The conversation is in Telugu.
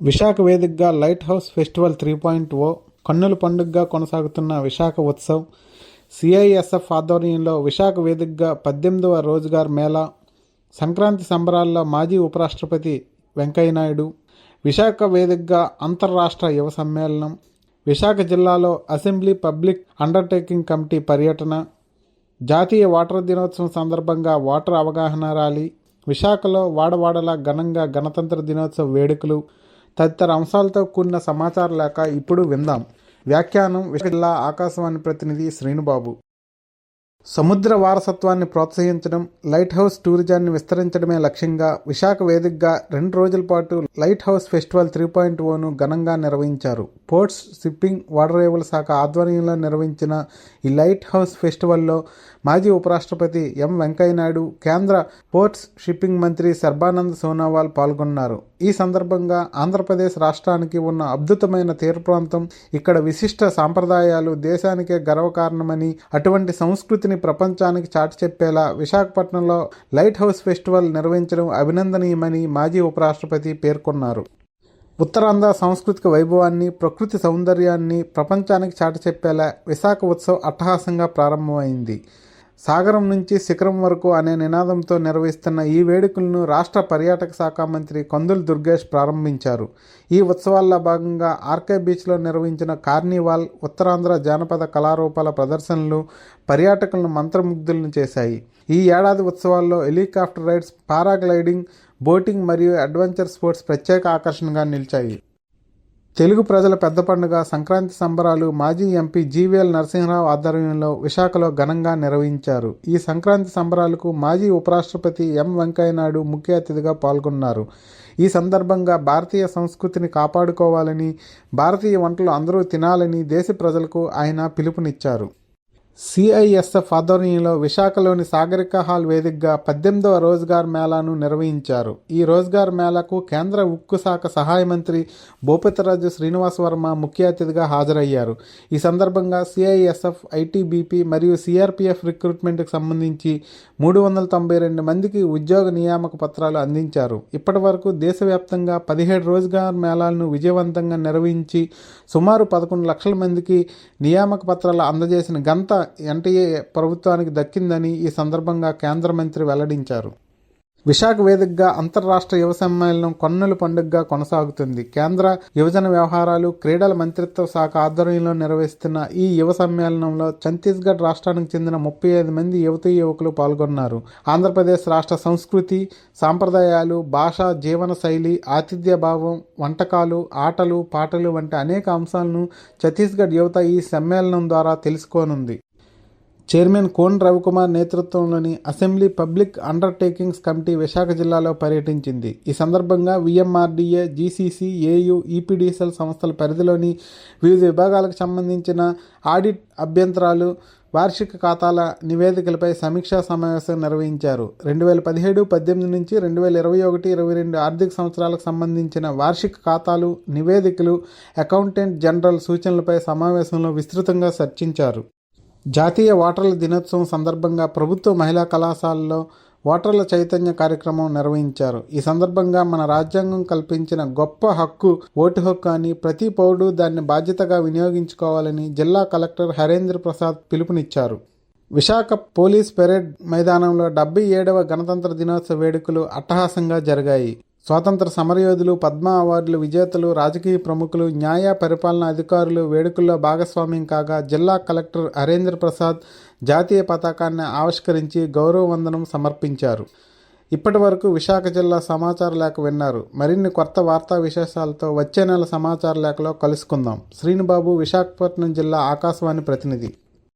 విశాఖ వేదికగా light house festival three point O కన్నుల పండుగగా కొనసాగుతున్న విశాఖ ఉత్సవ్. సిఐఎస్ఎఫ్ ఆధ్వర్యంలో విశాఖ వేదికగా పద్దెనిమిదవ రోజుగార్ మేళా సంక్రాంతి సంబరాల్లో మాజీ ఉపరాష్ట్రపతి వెంకయ్యనాయుడు విశాఖ వేదికగా అంతర్రాష్ట్ర యువ సమ్మేళనం విశాఖ జిల్లాలో అసెంబ్లీ పబ్లిక్ అండర్టేకింగ్ కమిటీ పర్యటన జాతీయ వాటర్ దినోత్సవం సందర్భంగా వాటర్ అవగాహన ర్యాలీ విశాఖలో వాడవాడలా ఘనంగా గణతంత్ర దినోత్సవ వేడుకలు తదితర అంశాలతో కూడిన సమాచార లేక ఇప్పుడు విందాం. వ్యాఖ్యానం విశాఖ జిల్లా ఆకాశవాణి ప్రతినిధి శ్రీనుబాబు. సముద్ర వారసత్వాన్ని ప్రోత్సహించడం లైట్ హౌస్ టూరిజాన్ని విస్తరించడమే లక్ష్యంగా విశాఖ వేదికగా రెండు రోజుల పాటు light house festival three point own ఘనంగా నిర్వహించారు. పోర్ట్స్ షిప్పింగ్ వాటరేవుల శాఖ ఆధ్వర్యంలో నిర్వహించిన ఈ లైట్ హౌస్ ఫెస్టివల్లో మాజీ ఉపరాష్ట్రపతి ఎం వెంకయ్యనాయుడు కేంద్ర పోర్ట్స్ షిప్పింగ్ మంత్రి సర్బానంద్ సోనోవాల్ పాల్గొన్నారు. ఈ సందర్భంగా ఆంధ్రప్రదేశ్ రాష్ట్రానికి ఉన్న అద్భుతమైన తీర ప్రాంతం ఇక్కడ విశిష్ట సాంప్రదాయాలు దేశానికే గర్వకారణమని అటువంటి సంస్కృతి సంస్కృతిని ప్రపంచానికి చాటి చెప్పేలా విశాఖపట్నంలో లైట్ హౌస్ ఫెస్టివల్ నిర్వహించడం అభినందనీయమని మాజీ ఉపరాష్ట్రపతి పేర్కొన్నారు. ఉత్తరాంధ్ర సాంస్కృతిక వైభవాన్ని ప్రకృతి సౌందర్యాన్ని ప్రపంచానికి చాటి చెప్పేలా విశాఖ ఉత్సవ్ అట్టహాసంగా ప్రారంభమైంది. సాగరం నుంచి శిఖరం వరకు అనే నినాదంతో నిర్వహిస్తున్న ఈ వేడుకలను రాష్ట్ర పర్యాటక శాఖ మంత్రి కందులు దుర్గేష్ ప్రారంభించారు. ఈ ఉత్సవాల్లో భాగంగా ఆర్కే బీచ్లో నిర్వహించిన కార్నివాల్ ఉత్తరాంధ్ర జానపద కళారూపాల ప్రదర్శనలు పర్యాటకులను మంత్రముగ్ధులను చేశాయి. ఈ ఏడాది ఉత్సవాల్లో హెలికాప్టర్ రైడ్స్ పారాగ్లైడింగ్ బోటింగ్ మరియు అడ్వెంచర్ స్పోర్ట్స్ ప్రత్యేక ఆకర్షణగా నిలిచాయి. తెలుగు ప్రజల పెద్ద పండుగ సంక్రాంతి సంబరాలు మాజీ ఎంపీ జీవీఎల్ నరసింహరావు ఆధ్వర్యంలో విశాఖలో ఘనంగా నిర్వహించారు. ఈ సంక్రాంతి సంబరాలకు మాజీ ఉపరాష్ట్రపతి ఎం వెంకయ్యనాయుడు ముఖ్య అతిథిగా పాల్గొన్నారు. ఈ సందర్భంగా భారతీయ సంస్కృతిని కాపాడుకోవాలని భారతీయ వంటలు అందరూ తినాలని దేశ ప్రజలకు ఆయన పిలుపునిచ్చారు. సిఐఎస్ఎఫ్ ఆధ్వర్యంలో విశాఖలోని సాగరిక హాల్ వేదికగా పద్దెనిమిదవ రోజ్గార్ మేళాను నిర్వహించారు. ఈ రోజ్గార్ మేళాకు కేంద్ర ఉక్కు శాఖ సహాయ మంత్రి భూపతిరాజు శ్రీనివాస్ వర్మ ముఖ్య అతిథిగా హాజరయ్యారు. ఈ సందర్భంగా సిఐఎస్ఎఫ్ ఐటీబీపీ మరియు సిఆర్పిఎఫ్ రిక్రూట్మెంట్కి సంబంధించి మూడు వందల తొంభై రెండు మందికి ఉద్యోగ నియామక పత్రాలు అందించారు. ఇప్పటి వరకు దేశవ్యాప్తంగా పదిహేడు రోజ్గార్ మేళాలను విజయవంతంగా నిర్వహించి సుమారు పదకొండు లక్షల మందికి నియామక పత్రాలు అందజేసిన గంత ఎన్టీఏ ప్రభుత్వానికి దక్కిందని ఈ సందర్భంగా కేంద్ర మంత్రి వెల్లడించారు. విశాఖ వేదికగా అంతర్రాష్ట్ర యువ సమ్మేళనం కొన్నుల పండుగగా కొనసాగుతుంది. కేంద్ర యువజన వ్యవహారాలు క్రీడల మంత్రిత్వ శాఖ ఆధ్వర్యంలో నిర్వహిస్తున్న ఈ యువ సమ్మేళనంలో ఛత్తీస్గఢ్ రాష్ట్రానికి చెందిన ముప్పై ఐదు మంది యువతీ యువకులు పాల్గొన్నారు. ఆంధ్రప్రదేశ్ రాష్ట్ర సంస్కృతి సాంప్రదాయాలు భాష జీవన శైలి ఆతిథ్య భావం వంటకాలు ఆటలు పాటలు వంటి అనేక అంశాలను ఛత్తీస్గఢ్ యువత ఈ సమ్మేళనం ద్వారా తెలుసుకోనుంది. చైర్మన్ కోన్ రవికుమార్ నేతృత్వంలోని assembly public undertakings committee Visakha జిల్లాలో పర్యటించింది. ఈ సందర్భంగా విఎంఆర్డీఏ జీసీసీ ఏయు ఈపీడీసీఎల్ సంస్థల పరిధిలోని వివిధ విభాగాలకు సంబంధించిన ఆడిట్ అభ్యంతరాలు వార్షిక ఖాతాల నివేదికలపై సమీక్షా సమావేశం నిర్వహించారు. రెండు వేల పదిహేడు పద్దెనిమిది నుంచి రెండు వేల ఇరవై ఒకటి ఇరవై రెండు ఆర్థిక సంవత్సరాలకు సంబంధించిన వార్షిక ఖాతాలు నివేదికలు అకౌంటెంట్ జనరల్ సూచనలపై సమావేశంలో విస్తృతంగా చర్చించారు. జాతీయ ఓటర్ల దినోత్సవం సందర్భంగా ప్రభుత్వ మహిళా కళాశాలలో ఓటర్ల చైతన్య కార్యక్రమం నిర్వహించారు. ఈ సందర్భంగా మన రాజ్యాంగం కల్పించిన గొప్ప హక్కు ఓటు హక్కు అని ప్రతి పౌరుడు దాన్ని బాధ్యతగా వినియోగించుకోవాలని జిల్లా కలెక్టర్ హరేంద్ర ప్రసాద్ పిలుపునిచ్చారు. విశాఖ పోలీస్ పెరేడ్ మైదానంలో డెబ్బై ఏడవ గణతంత్ర దినోత్సవ వేడుకలు అట్టహాసంగా జరిగాయి. స్వాతంత్ర సమరయోధులు పద్మ అవార్డులు విజేతలు రాజకీయ ప్రముఖులు న్యాయ పరిపాలన అధికారులు వేడుకల్లో భాగస్వామ్యం కాగా జిల్లా కలెక్టర్ హరేంద్ర ప్రసాద్ జాతీయ పతాకాన్ని ఆవిష్కరించి గౌరవ వందనం సమర్పించారు. ఇప్పటి వరకు విశాఖ జిల్లా సమాచార లేఖ విన్నారు. మరిన్ని కొత్త వార్తా విశేషాలతో వచ్చే నెల సమాచార లేఖలో కలుసుకుందాం. శ్రీనుబాబు విశాఖపట్నం జిల్లా ఆకాశవాణి ప్రతినిధి.